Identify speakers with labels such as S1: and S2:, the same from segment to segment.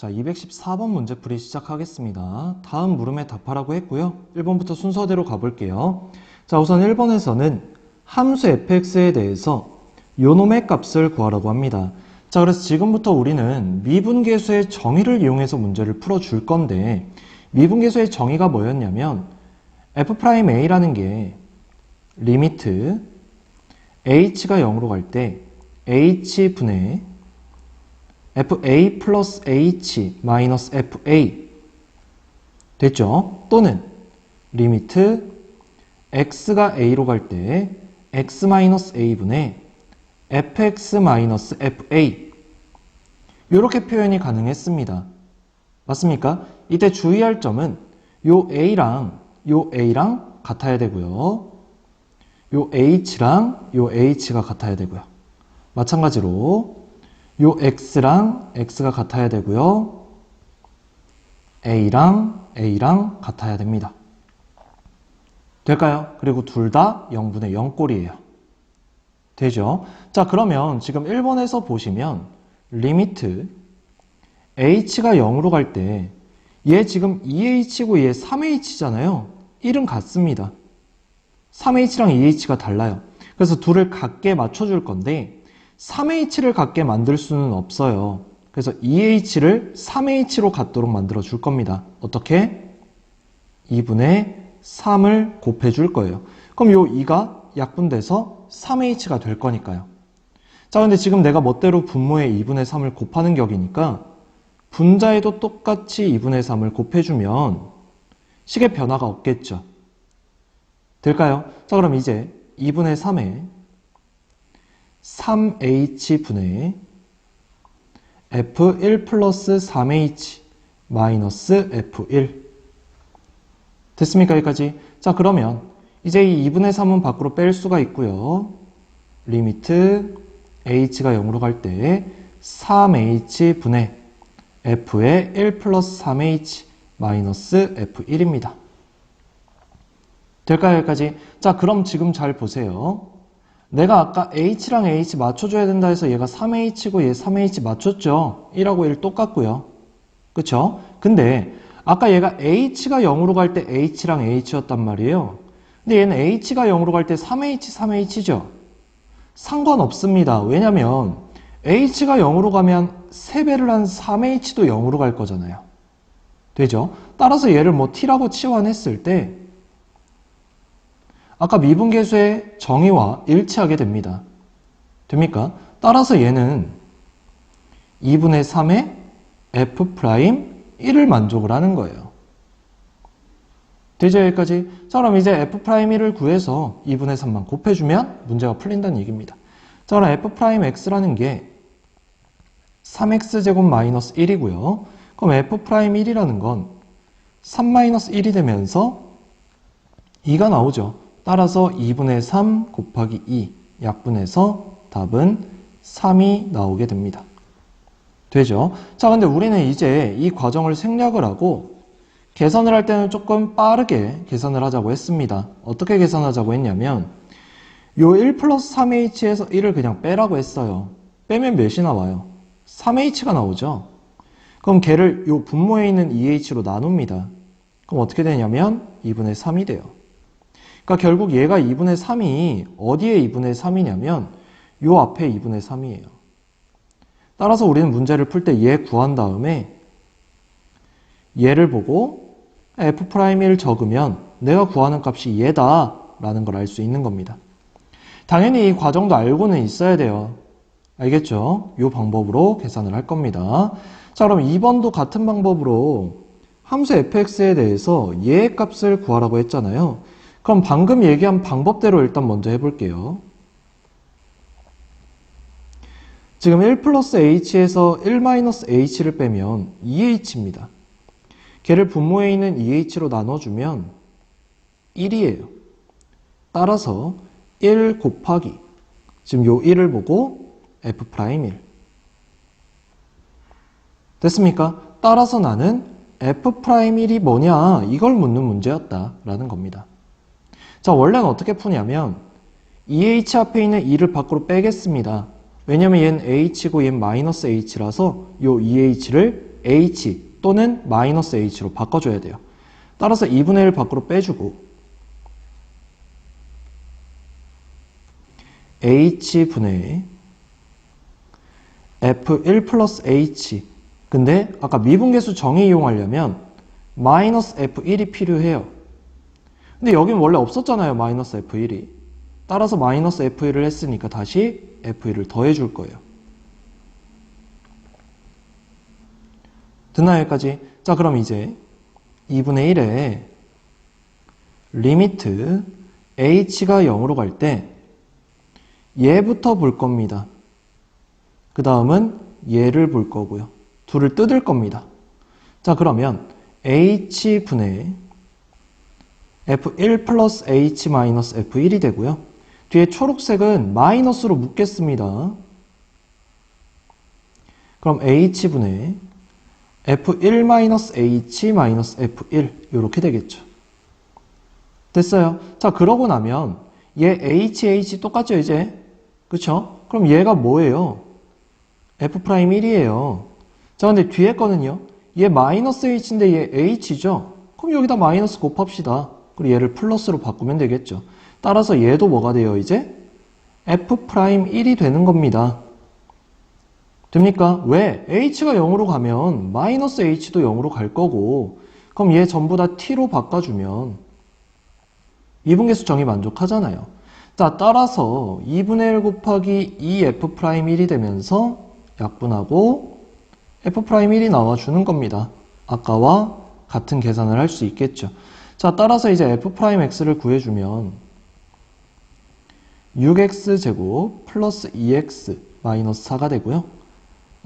S1: 자, 214번 문제풀이 시작하겠습니다. 다음 물음에 답하라고 했고요. 1번부터 순서대로 가볼게요. 자, 우선 1번에서는 함수 fx에 대해서 요놈의 값을 구하라고 합니다. 자, 그래서 지금부터 우리는 미분계수의 정의를 이용해서 문제를 풀어줄 건데 미분계수의 정의가 뭐였냐면 f'a라는 게 리미트 h가 0으로 갈 때 h분의 fa 플러스 h 마이너스 fa 됐죠? 또는 리미트 x가 a로 갈 때 x 마이너스 a분의 fx 마이너스 fa 이렇게 표현이 가능했습니다. 맞습니까? 이때 주의할 점은 요 a랑 요 a랑 같아야 되고요. 요 h랑 요 h가 같아야 되고요. 마찬가지로 요 x랑 x가 같아야 되고요. a랑 a랑 같아야 됩니다. 될까요? 그리고 둘 다 0분의 0꼴이에요. 되죠? 자, 그러면 지금 1번에서 보시면 리미트 h가 0으로 갈 때 얘 지금 2h고 얘 3h잖아요. 1은 같습니다. 3h랑 2h가 달라요. 그래서 둘을 같게 맞춰줄 건데 3h를 같게 만들 수는 없어요. 그래서 2h를 3h로 같도록 만들어 줄 겁니다. 어떻게? 2분의 3을 곱해 줄 거예요. 그럼 요 2가 약분돼서 3h가 될 거니까요. 자, 근데 지금 내가 멋대로 분모에 2분의 3을 곱하는 격이니까 분자에도 똑같이 2분의 3을 곱해주면 식의 변화가 없겠죠. 될까요? 자, 그럼 이제 2분의 3에 3h분의 f1 플러스 3h 마이너스 f1 됐습니까? 여기까지? 자, 그러면 이제 이 2분의 3은 밖으로 뺄 수가 있고요. 리미트 h가 0으로 갈 때 3h분의 f의 1 플러스 3h 마이너스 f1입니다. 될까요? 여기까지? 자, 그럼 지금 잘 보세요. 내가 아까 h랑 h 맞춰줘야 된다 해서 얘가 3h고 얘 3h 맞췄죠? 1하고 1 똑같고요. 그쵸? 근데 아까 얘가 h가 0으로 갈 때 h랑 h였단 말이에요. 근데 얘는 h가 0으로 갈 때 3h, 3h죠? 상관없습니다. 왜냐면 h가 0으로 가면 3배를 한 3h도 0으로 갈 거잖아요. 되죠? 따라서 얘를 뭐 t라고 치환했을 때 아까 미분계수의 정의와 일치하게 됩니다. 됩니까? 따라서 얘는 2분의 3의 f 프라임 1을 만족을 하는 거예요. 되죠? 여기까지? 자, 그럼 이제 f 프라임 1을 구해서 2분의 3만 곱해주면 문제가 풀린다는 얘기입니다. 자, 그럼 f 프라임 x라는 게 3x제곱 마이너스 1이고요. 그럼 f 프라임 1이라는 건3 마이너스 1이 되면서 2가 나오죠. 따라서 2분의 3 곱하기 2 약분해서 답은 3이 나오게 됩니다. 되죠? 자, 근데 우리는 이제 이 과정을 생략을 하고 계산을 할 때는 조금 빠르게 계산을 하자고 했습니다. 어떻게 계산하자고 했냐면 요 1 플러스 3h에서 1을 그냥 빼라고 했어요. 빼면 몇이 나와요? 3h가 나오죠? 그럼 걔를 요 분모에 있는 2h로 나눕니다. 그럼 어떻게 되냐면 2분의 3이 돼요. 그러니까 결국 얘가 2분의 3이 어디에 2분의 3이냐면 요 앞에 2분의 3이에요. 따라서 우리는 문제를 풀 때 얘 구한 다음에 얘를 보고 f'1을 적으면 내가 구하는 값이 얘다 라는 걸 알 수 있는 겁니다. 당연히 이 과정도 알고는 있어야 돼요. 알겠죠? 이 방법으로 계산을 할 겁니다. 자 그럼 2번도 같은 방법으로 함수 fx에 대해서 얘의 값을 구하라고 했잖아요. 그럼 방금 얘기한 방법대로 일단 먼저 해볼게요. 지금 1 플러스 h에서 1 마이너스 h를 빼면 2h입니다. 걔를 분모에 있는 2h로 나눠주면 1이에요. 따라서 1 곱하기 지금 요 1을 보고 f'1 됐습니까? 따라서 나는 f'1이 뭐냐 이걸 묻는 문제였다 라는 겁니다. 자, 원래는 어떻게 푸냐면 2h 앞에 있는 2를 밖으로 빼겠습니다. 왜냐면 얘는 h고 얘는 마이너스 h라서 요 2h를 h 또는 마이너스 h로 바꿔줘야 돼요. 따라서 2분의 1 밖으로 빼주고 h분의 f1 플러스 h 근데 아까 미분계수 정의 이용하려면 마이너스 f1이 필요해요. 근데 여긴 원래 없었잖아요. 마이너스 f1이. 따라서 마이너스 f1을 했으니까 다시 f1을 더해줄 거예요. 됐나요 여기까지? 자 그럼 이제 2분의 1에 리미트 h가 0으로 갈 때 얘부터 볼 겁니다. 그 다음은 얘를 볼 거고요. 둘을 뜯을 겁니다. 자 그러면 h분의 f1 플러스 h 마이너스 f1이 되고요. 뒤에 초록색은 마이너스로 묶겠습니다. 그럼 h분의 f1 마이너스 h 마이너스 f1 이렇게 되겠죠. 됐어요. 자 그러고 나면 얘 h h 똑같죠 이제 그쵸? 그럼 얘가 뭐예요? f'1이에요. 자 근데 뒤에 거는요. 얘 마이너스 h인데 얘 h죠. 그럼 여기다 마이너스 곱합시다. 그리고 얘를 플러스로 바꾸면 되겠죠. 따라서 얘도 뭐가 돼요 이제? f'1이 되는 겁니다. 됩니까? 왜? h가 0으로 가면 마이너스 h도 0으로 갈 거고 그럼 얘 전부 다 t로 바꿔주면 이분계수 정의 만족하잖아요. 자, 따라서 2분의 1 곱하기 2f'1이 되면서 약분하고 f'1이 나와주는 겁니다. 아까와 같은 계산을 할 수 있겠죠. 자, 따라서 이제 f'x를 구해주면 6x제곱 플러스 2x 마이너스 4가 되고요.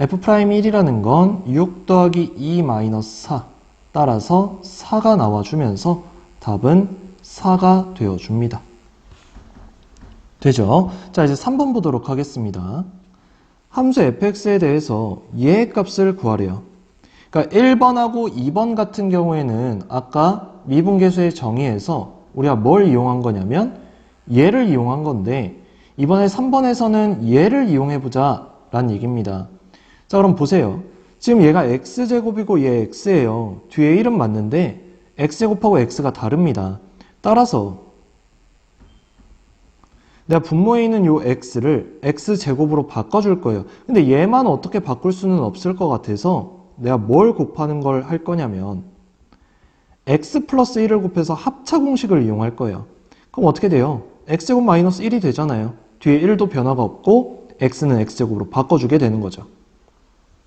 S1: f'1이라는 건 6 더하기 2 마이너스 4 따라서 4가 나와주면서 답은 4가 되어줍니다. 되죠? 자 이제 3번 보도록 하겠습니다. 함수 fx에 대해서 얘의 값을 구하래요. 그러니까 1번하고 2번 같은 경우에는 아까 미분계수의 정의에서 우리가 뭘 이용한 거냐면 얘를 이용한 건데 이번에 3번에서는 얘를 이용해보자 라는 얘기입니다. 자 그럼 보세요. 지금 얘가 x제곱이고 얘 x예요. 뒤에 1은 맞는데 x제곱하고 x가 다릅니다. 따라서 내가 분모에 있는 요 x를 x제곱으로 바꿔줄 거예요. 근데 얘만 어떻게 바꿀 수는 없을 것 같아서 내가 뭘 곱하는 걸 할 거냐면 x 플러스 1을 곱해서 합차 공식을 이용할 거예요. 그럼 어떻게 돼요? x제곱 마이너스 1이 되잖아요. 뒤에 1도 변화가 없고 x는 x제곱으로 바꿔주게 되는 거죠.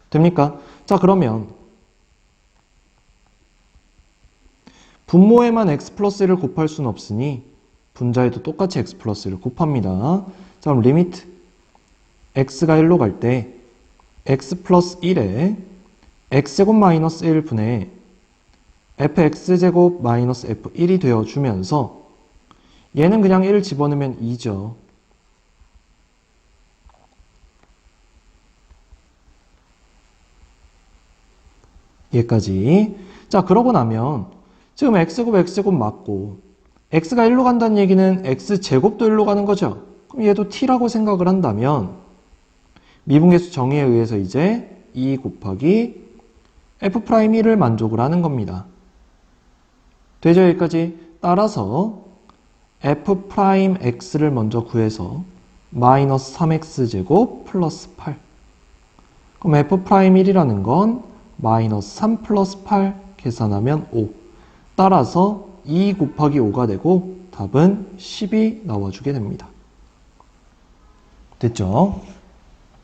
S1: 됩니까? 자 그러면 분모에만 x 플러스 1을 곱할 수는 없으니 분자에도 똑같이 x 플러스 1을 곱합니다. 자 그럼 리미트 x가 1로 갈 때 x 플러스 1에 x제곱 마이너스 1분의 fx제곱 마이너스 f1이 되어주면서 얘는 그냥 1을 집어넣으면 2죠. 얘까지. 자, 그러고 나면 지금 x제곱 x제곱 맞고 x가 1로 간다는 얘기는 x제곱도 1로 가는 거죠. 그럼 얘도 t라고 생각을 한다면 미분계수 정의에 의해서 이제 2 곱하기 f'1을 만족을 하는 겁니다. 되죠? 여기까지? 따라서 f'x를 먼저 구해서 마이너스 3x제곱 플러스 8 그럼 f'1이라는 건 마이너스 3 플러스 8 계산하면 5 따라서 2 곱하기 5가 되고 답은 10이 나와주게 됩니다. 됐죠?